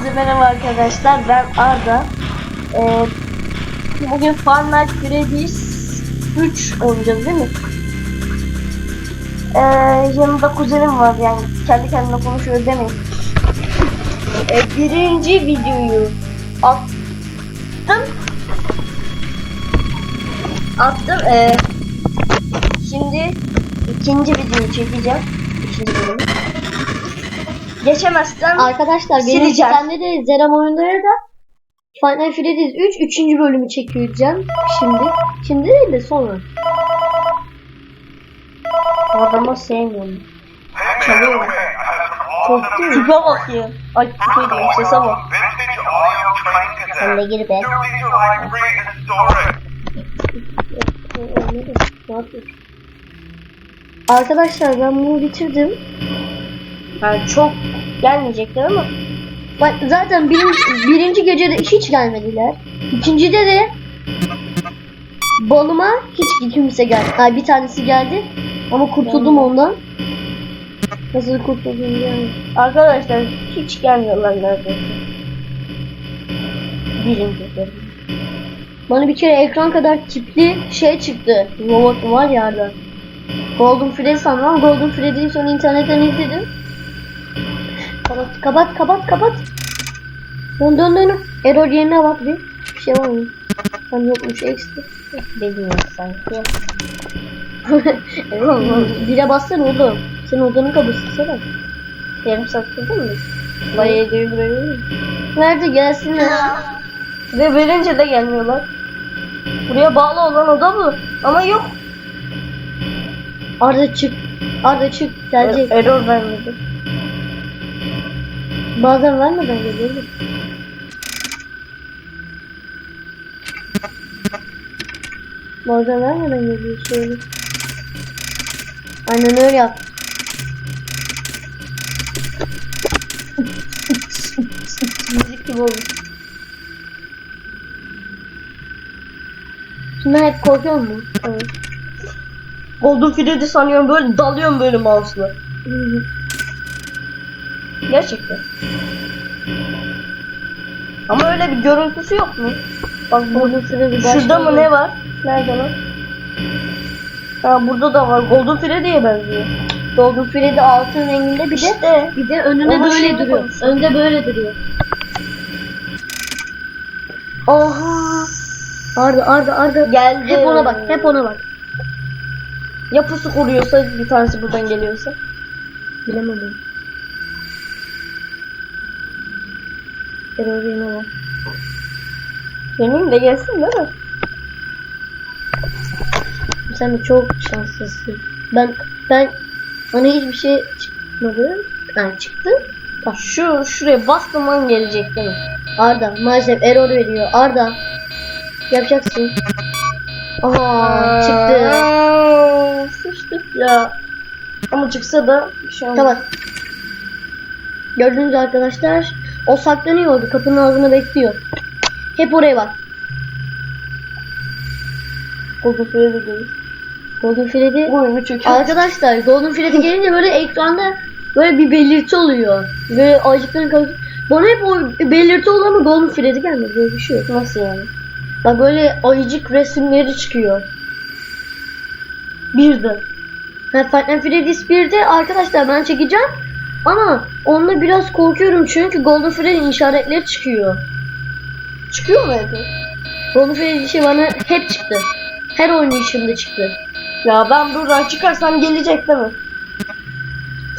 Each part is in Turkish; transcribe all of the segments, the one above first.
Hepinize merhaba arkadaşlar. Ben Arda. Ee, bugün Night Freddy's 3 oynayacağız değil mi? Ee, yanımda kuzenim var yani kendi kendine konuşuyor demeyin. Ee, birinci videoyu attım. Attım. Ee, şimdi ikinci videoyu çekeceğim. İkinci bölümü. Geçemezsem Arkadaşlar benim Sileceğim. sistemde de Zerem oyunları da Final Freddy's 3 3. bölümü çekeceğim şimdi. Şimdi değil de sonra. adamı sevmiyorum. Çalıyor. Korktun mu? Tipe bak ya. Ay tipe diyorum sese bak. Sen de gir be. Ne yapıyorsun? Arkadaşlar ben bunu bitirdim. Yani çok gelmeyecekler ama Bak zaten birinci, birinci gecede hiç gelmediler. İkincide de balıma hiç kimse geldi. Ha, bir tanesi geldi ama kurtuldum ondan. Nasıl kurtuldum yani? arkadaşlar hiç gelmiyorlar neredeyse. Birinci bölüm. Bana bir kere ekran kadar tipli şey çıktı. Robot var ya. Golden Freddy sandım ama Golden Freddy'yi sonra internetten izledim. Kapat kapat kapat kapat. Dön dön dön. Error yerine bak bir. Bir şey var mı? Tam yokmuş ekstra. Bilmiyorum sanki. Error Bire bassana oğlum. Senin odanın kapısı sana. Yarım saat kırdın mı? Bayağı geri buraya Nerede gelsin ya? Ve verince de gelmiyorlar. Buraya bağlı olan oda bu. Ama yok. Arda çık. Arda çık. Gelecek. Error vermedi. Bazen vermeden geliyor. oğlum. Bazen vermeden geliyor şöyle. Aynen öyle yap. Müzik gibi oldu. Şimdi hep korkuyor mu? Evet. Golden Freddy sanıyorum böyle dalıyorum böyle mouse'la. Gerçekten. Ama öyle bir görüntüsü yok mu? Bak bu Golden Freddy şurada mı ne var? Nerede lan? Ha burada da var. Golden Freddy'ye benziyor. Golden Freddy altın renginde bir de İşte. bir de önüne Onun böyle duruyor. koymuşsun. Önde böyle duruyor. Oha. Arda Arda Arda. Geldi. Hep ona bak. Hep ona bak. Ya pusu kuruyorsa bir tanesi buradan geliyorsa. Bilemem yerine bak. Benim de gelsin değil mi? Sen de çok şanslısın. Ben ben bana hiçbir şey çıkmadı. Yani çıktı. Bak şu şuraya bastım an gelecek değil mi? Arda maalesef error veriyor. Arda yapacaksın. Aha çıktı. Sıçtık ya. Ama çıksa da bir şey olmaz. Tamam. Gördüğünüz arkadaşlar o saklanıyordu. Kapının ağzına bekliyor. Hep oraya bak. Golden Freddy değil. Golden Freddy Bu oyunu çöker. Arkadaşlar Golden Freddy gelince böyle ekranda böyle bir belirti oluyor. Böyle ayıcıkların kalkıyor. Bana hep o belirti oluyor ama Golden Freddy gelmedi. Böyle bir şey yok. Nasıl yani? Bak böyle ayıcık resimleri çıkıyor. Birden. Ha, Fight Night Freddy's 1'de arkadaşlar ben çekeceğim. Ama onunla biraz korkuyorum çünkü Golden Freddy işaretleri çıkıyor. Çıkıyor mu hep? Golden Freddy şey bana hep çıktı. Her oynayışımda çıktı. Ya ben buradan çıkarsam gelecek değil mi?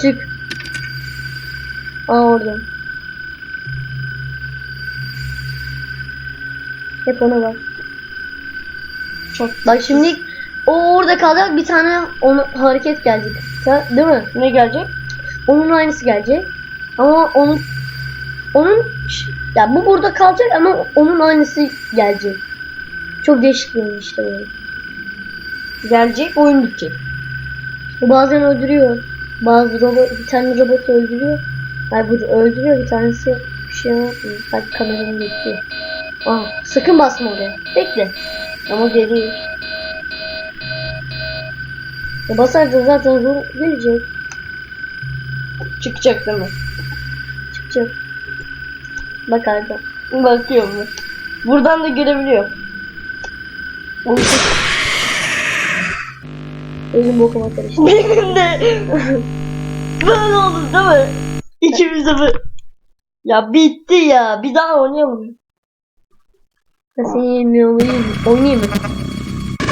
Çık. Aa orada. Hep ona bak. Çok. Bak şimdi o orada kalacak bir tane onu hareket gelecek. Değil mi? Ne gelecek? Onun aynısı gelecek. Ama onun onun ya bu burada kalacak ama onun aynısı gelecek. Çok değişik bir işte böyle. Gelecek oyun bitecek. Bazen öldürüyor. Bazı robot bir tane robot öldürüyor. Hayır bu öldürüyor bir tanesi bir şey yapmıyor. Bak kameranı bekliyor. Aa, sakın basma oraya. Bekle. Ama geliyor. Ya basarsa zaten zor gelecek. Çıkacak değil mi? Çıkacak. Bak Arda. Bakıyorum. ben. Buradan da görebiliyorum. Elim bokuma karıştı. Benim de böyle olur değil mi? İkimiz de böyle. Ya bitti ya. Bir daha oynayalım. Ben seni. Oynayayım mı? Oynayayım mı?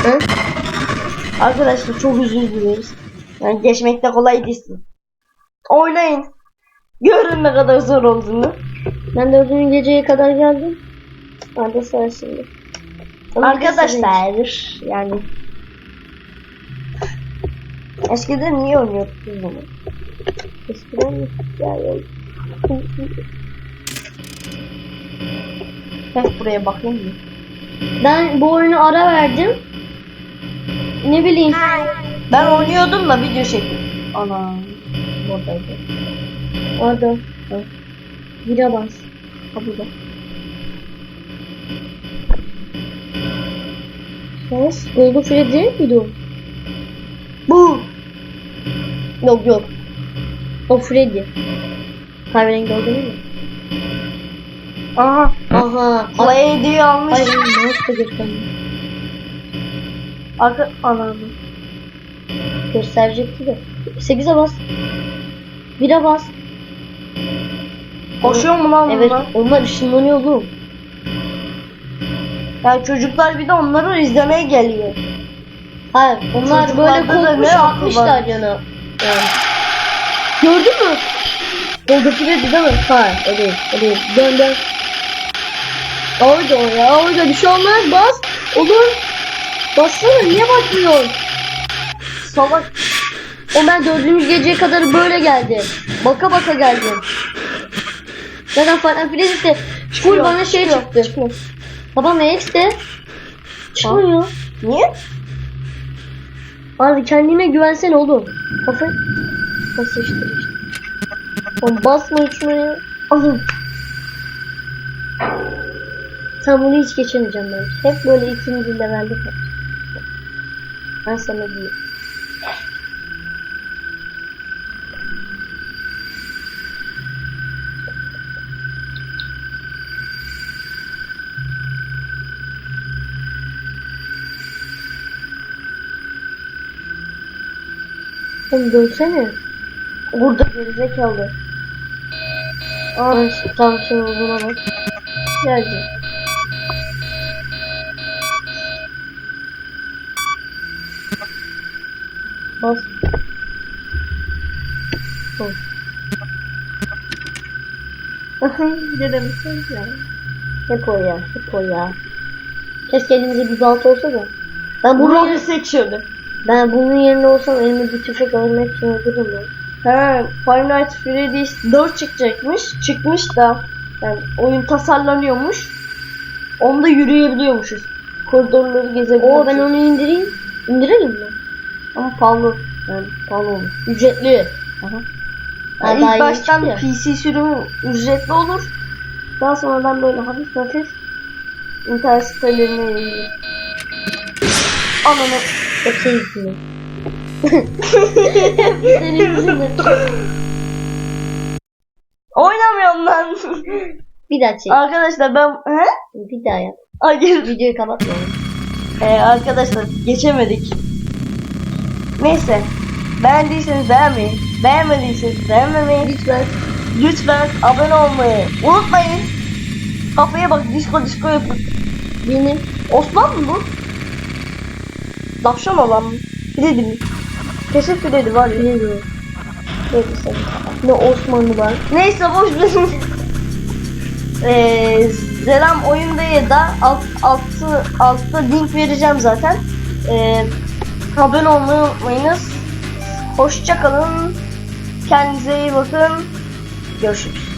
Hı? Arkadaşlar çok dileriz. Yani geçmekte kolay değilsin. Oynayın. Görün ne kadar zor olduğunu. Ben dördüncü geceye kadar geldim. Arda sıra şimdi. Ama de Arkadaşlar yani Eskiden niye oynuyorduk biz bunu? Eskiden mi? Ya, ya. Hep buraya bakayım mı? Ben bu oyunu ara verdim. Ne bileyim. Ben oynuyordum da video çektim. Ana. Buradaydı. Arda. Hı. Bira bas. Ha burada. Ses. Golden Freddy değil miydi o? Bu. Yok yok. O Freddy. Kahverengi oldu değil mi? Aha. Aha. Play diye almış. Ay da göstermiyor. Arka anam. Gösterecekti de. 8'e bas. 1'e bas. Koşuyor mu lan Evet bunlar? onlar ışınlanıyor oğlum. Yani çocuklar bir de onları izlemeye geliyor. Hayır onlar Çocuklarda böyle korkmuş atmışlar yana. Yani. Gördün mü? Golden Freddy değil mi? Hayır o değil. O değil. Dön dön. Orada o ya. Orada bir şey olmaz. Bas. Olur. Bassana niye bakmıyorsun? Salak. O ben dördüncü geceye kadar böyle geldi. Baka baka geldim. Zaten Final Fantasy'de full bana şey çıkıyor, çıktı. çıkıyor. Babam X'te çıkmıyor. Niye? Abi kendine güvensene oğlum. Kafa nasıl işte işte. Oğlum basma uçmaya. Alın. Sen bunu hiç geçemeyeceğim ben. Hep böyle ikinci levelde kal. Ben sana diyeyim. Oğlum dönsene. Burada gerizekalı. Ay tam şey olduğuna bak. Geldi. Bas. Ol. Gidelim. Ya. Hep o ya, hep o ya. Keşke elimize bir balta olsa da. Ben Bu bunun, Rocky yerine, seçiyordu. Ben bunun yerine olsam elime bir tüfek almak için öldürürüm ben. He, Five Nights Freddy's 4 çıkacakmış. Çıkmış da yani oyun tasarlanıyormuş. Onda yürüyebiliyormuşuz. Koridorları gezebiliyormuşuz. Oo ben onu indireyim. İndirelim mi? Ama pahalı. Yani pahalı olur. Ücretli. Aha. Ha, Yani ilk baştan. PC sürümü ücretli olur. Daha sonradan böyle hafif hafif internet sitelerine. Ananı. Hep senin yüzünden. Hep senin yüzünden. Oynamıyorum lan. Bir daha çek. Arkadaşlar ben... He? Bir daha yap. Hayır. Videoyu kapatma. Ee, arkadaşlar geçemedik. Neyse. Beğendiyseniz beğenmeyi. Beğenmediyseniz beğenmemeyi. Lütfen. Lütfen abone olmayı unutmayın. Kafaya bak disco disco yapın. Benim. Osman mı bu? Tavşan olan mı? Filedi mi? Kesin Filedi var ya. Bilmiyorum. Neyse. Ne Osmanlı var. Neyse boş verin. Ee, Selam oyundaya da alt, altı, altta link vereceğim zaten. Ee, abone olmayı unutmayınız. Hoşça kalın. Kendinize iyi bakın. Görüşürüz.